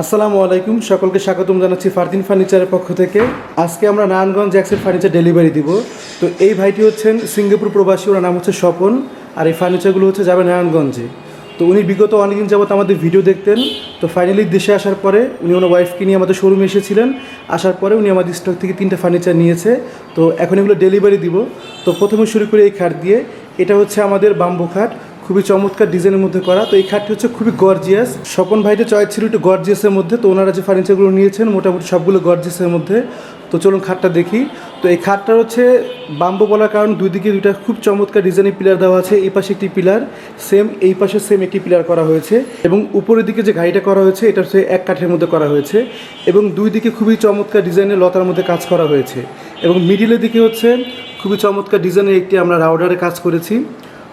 আসসালামু আলাইকুম, সকলকে স্বাগতম জানাচ্ছি ফারদিন ফার্নিচারের পক্ষ থেকে। আজকে আমরা নারায়ণগঞ্জ জ্যাক্সের ফার্নিচার ডেলিভারি দিব। তো এই ভাইটি হচ্ছেন সিঙ্গাপুর প্রবাসী, ওনার নাম হচ্ছে স্বপন, আর এই ফার্নিচারগুলো হচ্ছে যাবে নারায়ণগঞ্জে। তো উনি বিগত অনেকদিন যাবত আমাদের ভিডিও দেখতেন। তো ফাইনালি দেশে আসার পরে উনি ওনার ওয়াইফকে নিয়ে আমাদের শোরুমে এসেছিলেন। আসার পরে উনি আমাদের স্টক থেকে তিনটা ফার্নিচার নিয়েছে। তো এখন এগুলো ডেলিভারি দিব। তো প্রথমে শুরু করে এই খাট দিয়ে। এটা হচ্ছে আমাদের বাম্বু খাট। খুবই চমৎকার ডিজাইনের মধ্যে করা। তো এই খাটটি হচ্ছে খুবই গর্জিয়াস স্বপন ভাইটা চয়েস ছিল একটু গর্জিয়াসের মধ্যে, তো ওনারা যে ফার্নিচারগুলো নিয়েছেন মোটামুটি সবগুলো গর্জিয়াসের মধ্যে। তো চলুন খাটটা দেখি। তো এই খাটটা হচ্ছে বাম্বু বলার কারণ, দুই দিকে দুইটা খুব চমৎকার ডিজাইনের পিলার দেওয়া আছে, এই পাশে একটি পিলার সেম এই পাশে সেম একটি পিলার করা হয়েছে। এবং উপরের দিকে যে গাড়িটা করা হয়েছে, এটা হচ্ছে এক কাঠের মধ্যে করা হয়েছে। এবং দুই দিকে খুবই চমৎকার ডিজাইনের লতার মধ্যে কাজ করা হয়েছে। এবং মিডিলের দিকে হচ্ছে খুবই চমৎকার ডিজাইনের একটি আমরা রাউডারে কাজ করেছি।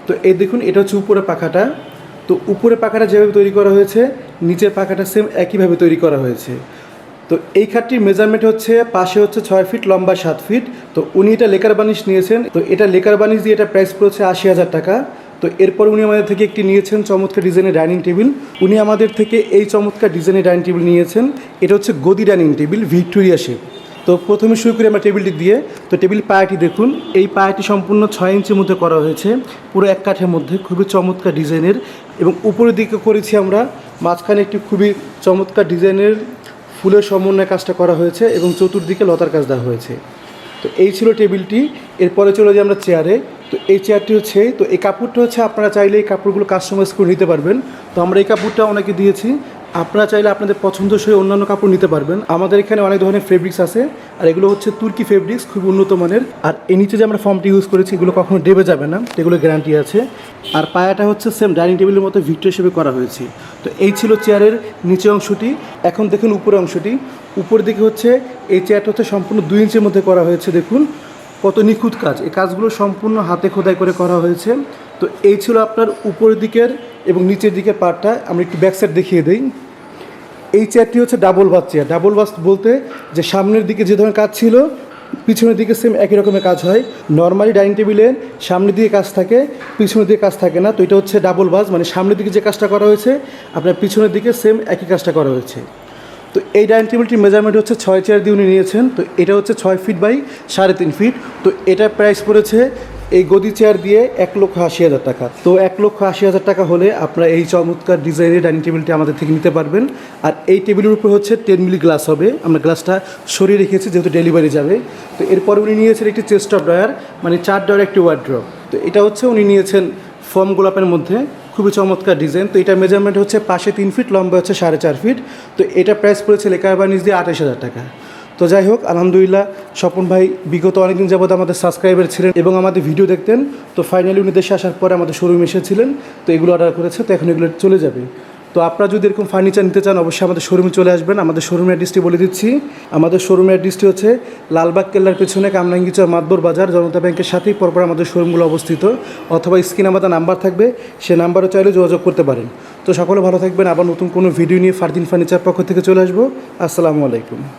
তো এই দেখুন, এটা হচ্ছে উপরে পাখাটা। তো উপরে পাখাটা যেভাবে তৈরি করা হয়েছে, নিচের পাখাটা সেম একইভাবে তৈরি করা হয়েছে। তো এই খাটটির মেজারমেন্ট হচ্ছে, পাশে হচ্ছে ছয় ফিট লম্বা সাত ফিট তো উনি এটা লেকার বানিশ নিয়েছেন। তো এটা লেকার বানিশ দিয়ে এটা প্রাইস পড়েছে আশি হাজার টাকা। তো এরপর উনি আমাদের থেকে একটি নিয়েছেন চমৎকার ডিজাইনের ডাইনিং টেবিল উনি আমাদের থেকে এই চমৎকার ডিজাইনের ডাইনিং টেবিল নিয়েছেন। এটা হচ্ছে গদি ডাইনিং টেবিল ভিক্টোরিয়া শেপ তো প্রথমে শুরু করি আমরা টেবিলটি দিয়ে। তো টেবিল পায়াটি দেখুন, এই পায়াটি সম্পূর্ণ ছয় ইঞ্চির মধ্যে করা হয়েছে, পুরো এক কাঠের মধ্যে, খুবই চমৎকার ডিজাইনের। এবং উপরের দিকে করেছি আমরা, মাঝখানে একটি খুবই চমৎকার ডিজাইনের ফুলের সমন্বয় কাজটা করা হয়েছে এবং চতুর্দিকে লতার কাজ দেওয়া হয়েছে। তো এই ছিল টেবিলটি, এরপরে চলে যাই আমরা চেয়ারে। তো এই চেয়ারটি হচ্ছে, তো এই কাপড়টা হচ্ছে, আপনারা চাইলে এই কাপড়গুলো কাস্টমাইজ করে নিতে পারবেন। তো আমরা এই কাপড়টা ওনাকে দিয়েছি আপনারা চাইলে আপনাদের পছন্দসই অন্যান্য কাপড় নিতে পারবেন। আমাদের এখানে অনেক ধরনের ফেব্রিক্স আছে, আর এগুলো হচ্ছে তুর্কি ফেব্রিক্স খুব উন্নত মানের। আর এর নিচে যে আমরা ফর্মটি ইউজ করেছি, এগুলো কখনো ডেবে যাবে না, এগুলো গ্যারান্টি আছে। আর পায়াটা হচ্ছে সেম ডাইনিং টেবিলের মতো ভিক্টর হিসেবে করা হয়েছে। তো এই ছিল চেয়ারের নিচে অংশটি। এখন দেখুন উপরের অংশটি। উপর দিকে হচ্ছে, এই চেয়ারটা হচ্ছে সম্পূর্ণ দুই ইঞ্চের মধ্যে করা হয়েছে, দেখুন। কত নিখুঁত কাজ। এই কাজগুলো সম্পূর্ণ হাতে খোদাই করে করা হয়েছে। তো এই ছিল আপনার উপরের দিকের এবং নিচের দিকের পার্টটা। আমরা একটু ব্যাক সাইড দেখিয়ে দিই। এই চেয়ারটি হচ্ছে double bus chair double bus বলতে যে সামনের দিকে যে ধরনের কাজ ছিল, পিছনের দিকে সেম একই রকমের কাজ হয়। নর্মালি ডাইনিং টেবিলের সামনের দিকে কাজ থাকে, পিছনের দিকে কাজ থাকে না। তো এটা হচ্ছে ডাবল বাস মানে সামনের দিকে যে কাজটা করা হয়েছে, আপনার পিছনের দিকে সেম একই কাজটা করা হয়েছে। তো এই ডাইনিং টেবিলটির মেজারমেন্ট হচ্ছে ছয় চেয়ার দিয়ে উনি নিয়েছেন। তো এটা হচ্ছে ছয় ফিট বাই সাড়ে তিন ফিট তো এটার প্রাইস পড়েছে এই গদি চেয়ার দিয়ে এক লক্ষ আশি হাজার টাকা। তো এক লক্ষ আশি হাজার টাকা হলে আপনারা এই চমৎকার ডিজাইনের ডাইনিং টেবিলটি আমাদের থেকে নিতে পারবেন। আর এই টেবিলের উপর হচ্ছে টেন মিলি গ্লাস হবে। আমরা গ্লাসটা সরিয়ে রেখেছি, যেহেতু ডেলিভারি যাবে। তো এরপর উনি নিয়েছেন একটি চেস্ট অফ ড্রয়ার মানে চার ডয়ার একটি ওয়ার্ড্রপ তো এটা হচ্ছে উনি নিয়েছেন ফর্ম গোলাপের মধ্যে। খুবই চমৎকার ডিজাইন তো এটা মেজারমেন্ট হচ্ছে পাশে তিন ফিট লম্বা হচ্ছে সাড়ে চার ফিট তো এটা প্রাইস পড়েছে লেকার বার্নিশ দিয়ে আঠাশ হাজার টাকা। তো যাই হোক, আলহামদুলিল্লাহ, স্বপন ভাই বিগত অনেকদিন যাবত আমাদের সাবস্ক্রাইবার ছিলেন এবং আমাদের ভিডিও দেখতেন। তো ফাইনালি উনি দেশে আসার পরে আমাদের শোরুম এসেছিলেন। তো এগুলো অর্ডার করেছে, তো এখন এগুলো চলে যাবে। তো আপনারা যদি এরকম ফার্নিচার নিতে চান, অবশ্যই আমাদের শোরুমে চলে আসবেন। আমাদের শোরুমের অ্যাড্রেসটি বলে দিচ্ছি। আমাদের শোরুমের অ্যাড্রেসটি হচ্ছে লালবাগ কেল্লার পেছনে কামরাঙ্গিচর মাতবর বাজার, জনতা ব্যাংকের সাথেই পরপর আমাদের শোরুমগুলো অবস্থিত। অথবা স্ক্রিনে আমাদের নাম্বার থাকবে, সে নাম্বারও চাইলে যোগাযোগ করতে পারেন। তো সকলে ভালো থাকবেন। আবার নতুন কোনো ভিডিও নিয়ে ফারদিন ফার্নিচার পক্ষ থেকে চলে আসব। আসসালামু আলাইকুম।